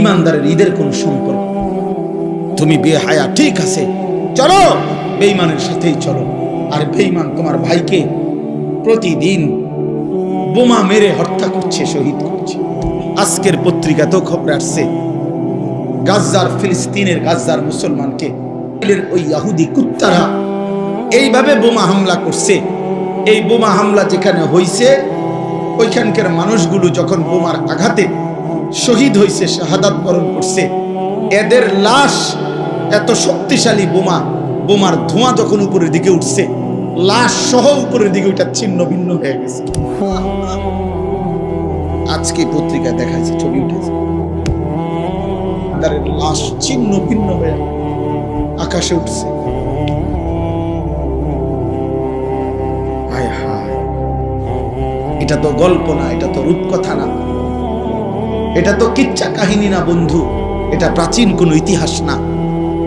ইমানদারের ঈদের কোন সম্পর্ক? তুমি বিয়ে হায়া, ঠিক আছে। চলো বেইমানের সাথেই চলো। আর বেইমান তোমার ভাইকে প্রতিদিন বোমা মেরে হত্যা করছে, শহীদ করছে। আজকের পত্রিকাতেও খবর আসছে, গাজ্জার ফিলিস্তিনের গাজ্জার মুসলমানকে ওই ইয়াহুদি কুত্তারা এইভাবে বোমা হামলা করছে। এই বোমা হামলা যেখানে হইছে, ওইখানকার মানুষগুলো যখন বোমার আঘাতে শহীদ হয়েছে শাহাদাত বরণ করছে। এদের লাশ, এত শক্তিশালী বোমা, বোমার ধোঁয়া যখন উপরের দিকে উঠছে, লাশ সহ উপরের দিকে ওইটা ছিন্ন ভিন্ন হয়ে গেছে। আজকে পত্রিকায় দেখাইছে, ছবি উঠেছে। লাশ ছিন্ন ভিন্ন হয়ে আকাশে উঠছে। এটা তো গল্প না, এটা তো রূপকথা না। এটা তো কিচ্ছা কাহিনী না, বন্ধু। এটা প্রাচীন কোনো ইতিহাস না।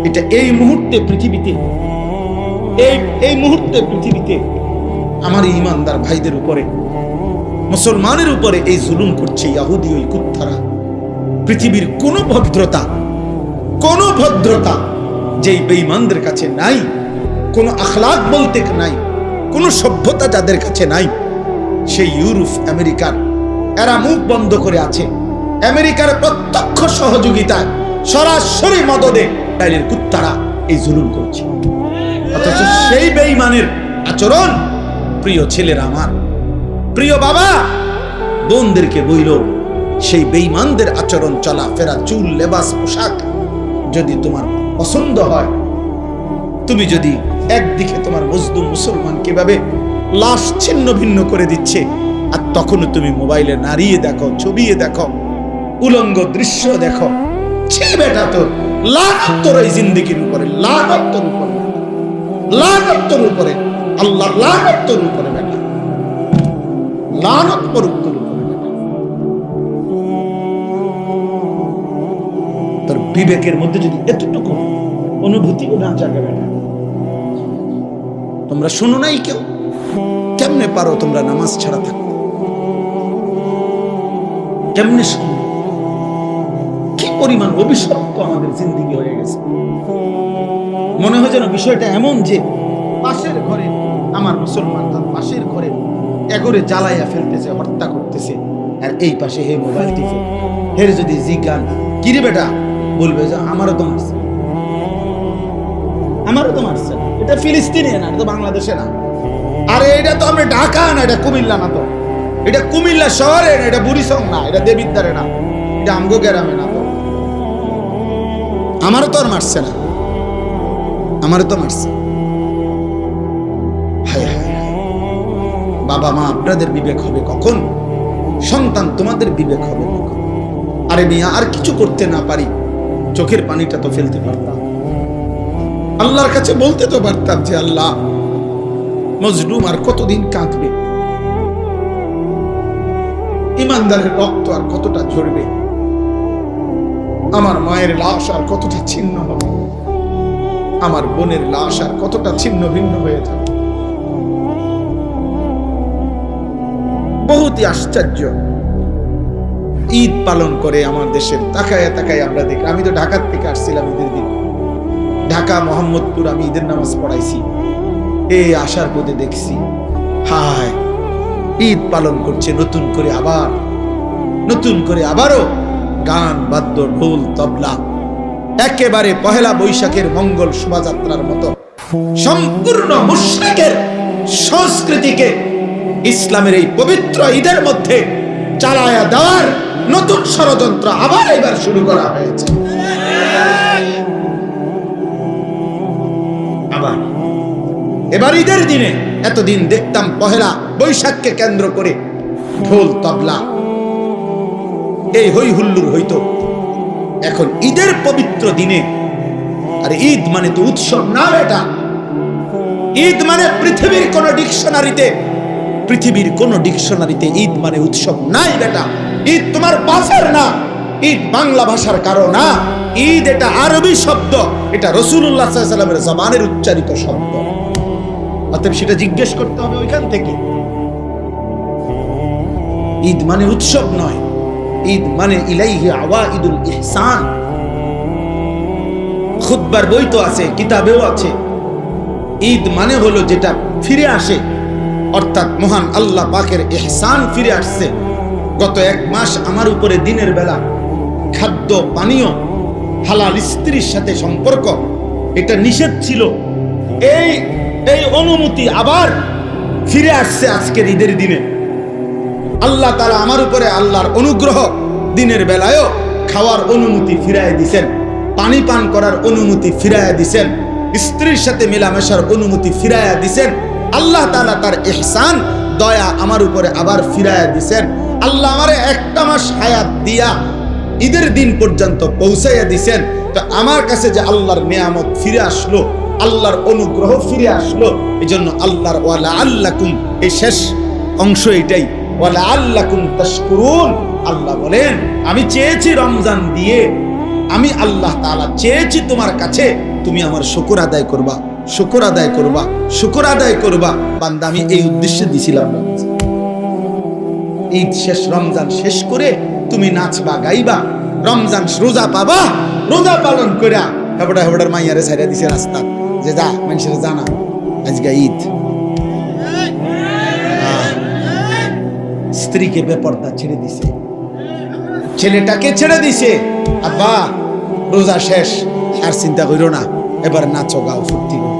এটা এই মুহূর্তে পৃথিবীতে, এই এই মুহূর্তে পৃথিবীতে আমার ইমানদার ভাইদের উপরে, মুসলমানের উপরে এই জুলুম করছে ইয়াহুদি ওই কুত্তারা। পৃথিবীর কোনো ভদ্রতা কোনো ভদ্রতা যেই বেঈমানদের কাছে নাই, কোনো আখলাক বলতে নাই, কোনো সভ্যতা যাদের কাছে নাই, সেই ইউরোপ, আমেরিকার, এরা মুখ বন্ধ করে আছে। আমেরিকার প্রত্যক্ষ সহযোগিতায় সরাসরি মদদে ইসরায়েলের কুত্তারা এই জুলুম করছে। অথচ সেই বেঈমানের আচরণ প্রিয় ছেলেরা আমার, প্রিয় বাবা, বোনদেরকে বইল, সেই বেঈমানদের আচরণ চলা, ফেরা, চুল, লেবাস, পোশাক যদি তোমার পছন্দ হয়, তুমি যদি একদিকে তোমার মজদুম মুসলমান কীভাবে লাশ ছিন্ন ভিন্ন করে দিচ্ছে, আর তখনও তুমি মোবাইলে নাড়িয়ে দেখো, ছবিয়ে দেখো উলঙ্গ দৃশ্য দেখো। বেটা তো লানত তোর এই জিন্দিগির উপরে লানত তোর উপরে। লানত তোর উপরে, আল্লাহ লানত তোর উপরে বেটা। লানত পড়ুক তোর উপরে তোর বিবেকের মধ্যে যদি এতটুকু অনুভূতিও না জাগে বেটা, তোমরা শুনো নাই কেউ? কেমনে পারো তোমরা নামাজ ছাড়া থাকতে? কেমনে শুনো? কি পরিমাণ অভিশপ্ত আমাদের জিন্দিগি হয়ে গেছে? মনে হয় যেন বিষয়টা এমন যে পাশের ঘরে আমার মুসলমান তার পাশের ঘরে এগরে জ্বালাইয়া ফেলতেছে, হত্যা করতেছে। আর এই পাশে হে মোবাইল টিপে হের যদি জিজ্ঞান কিরে বেটা? বলবে যে, আমারও তো মারছে। আমারও তো মারছে। এটা ফিলিস্তিনি না, এটা তো বাংলাদেশে না। আরে, এটা তো আমরা ঢাকা না, এটা কুমিল্লা না তো। এটা কুমিল্লা শহরে না, এটা বুড়িসং না, এটা দেবিদ্বারে না। এটা আমগো গ্রামে না। আমারও তো আর মারছে না। আমারও তো মারছে। বাবা মা, আপনাদের বিবেক হবে কখন? সন্তান তোমাদের বিবেক হবে কখন? আরে মিয়া, আর কিছু করতে না পারি। চোখের পানিটা তো ফেলতে পারতাম। আল্লাহর কাছে বলতে তো পারতাম যে, আল্লাহ, মজলুম আর কতদিন কাঁদবে? ইমানদারের রক্ত আর কতটা ঝরবে? আমার মায়ের লাশ আর কতটা ছিন্ন হবে? আমার বোনের লাশ আর কতটা ছিন্ন ভিন্ন হয়ে যাবে? বহুতই আশ্চর্য। ঈদ পালন করে আমার দেশের তাকায় তাকায় আমরা দেখি আমি তো ঢাকার থেকে আসছিলাম ঈদের দিন। ঢাকা, মোহাম্মদপুর আমি ঈদের নামাজ পড়াইছি। এই আসার পথে দেখছি, হায়, ঈদ পালন করছে নতুন করে আবার, নতুন করে আবারও গান, বাদ্য, ঢোল, তবলা, একেবারে পহেলা বৈশাখের মঙ্গল শোভাযাত্রার মতো সম্পূর্ণ মুশরিকের সংস্কৃতিকে ইসলামের এই পবিত্র ঈদের মধ্যে চালায়া দেওয়ার নতুন ষড়যন্ত্র আবার এবার শুরু করা হয়েছে। আবার, এবার ঈদের দিনে এতদিন দেখতাম পহেলা বৈশাখকে কেন্দ্র করে ঢোল, তবলা এই হই হুল্লুর হইতো। এখন ঈদের পবিত্র দিনে, আর ঈদ মানে তো উৎসব না এটা ঈদ মানে পৃথিবীর কোন ডিকশনারিতে, পৃথিবীর কোন ডিকশনারিতে ঈদ মানে উৎসব নাই বেটা। ঈদ তোমার বাসের না, ঈদ বাংলা ভাষার কারও না। ঈদ এটা আরবি শব্দ, এটা রসুল্লাহ সাল্লামের জবানের উচ্চারিত শব্দ। অতএব সেটা জিজ্ঞেস করতে হবে ওইখান থেকে। ঈদ মানে উৎসব নয় ঈদ মানে ইলাইহি আওয়াইদুল ইহসান। খুতবার বই তো আছে, কিতাবেও আছে। ঈদ মানে হলো যেটা ফিরে আসে, অর্থাৎ মহান আল্লাহ পাকের ইহসান ফিরে আসছে। গত এক মাস আমার উপরে দিনের বেলা খাদ্য, পানীয়, হালাল স্ত্রীর সাথে সম্পর্ক, এটা নিষেধ ছিল। এই এই অনুমতি আবার ফিরে আসছে আজকের ঈদের দিনে। আল্লাহ তারা আমার উপরে আল্লাহর অনুগ্রহ দিনের বেলায়ও খাওয়ার অনুমতি ফিরায় দিছেন, পানি পান করার অনুমতি ফিরাইয়া দিছেন, স্ত্রীর সাথে মেলামেশার অনুমতি ফিরাইয়া দিছেন, আল্লাহ তালা তার এহসান দয়া আমার উপরে আবার ফিরাইয়া দিছেন। আল্লাহ আমারে একটা মাস হায়াত দিয়া ঈদের দিন পর্যন্ত পৌঁছাইয়া দিছেন। তো আমার কাছে যে আল্লাহর নিয়ামত ফিরে আসলো, আল্লাহর অনুগ্রহ ফিরে আসলো এই জন্য আল্লাহর ওয়ালা আল্লাকুম, এই শেষ অংশ এটাই। আল্লাহ বলেন, আমি চেয়েছি রমজান দিয়ে, আমি আল্লাহ তাআলা চেয়েছি তোমার কাছে, তুমি আমার শুকর আদায় করবা, শুকর আদায় করবা, শুকর আদায় করবা। বান্দা, আমি এই উদ্দেশ্যে দিছিলাম ঈদ শেষ, রমজান শেষ করে তুমি নাচবা, গাইবা, রমজান রোজা পাবা, রোজা পালন করা হেবড়া হেবড়ার মাইয়ারে ছাইরা দিছে রাস্তা। যে যা, মানুষের জানা, আজকে ঈদ। স্ত্রীকে বেপর্দা ছেড়ে দিছে। ছেলেটাকে ছেড়ে দিছে। আব্বা, রোজা শেষ, আর চিন্তা করিও না, এবার নাচো, গাও সত্যি করো।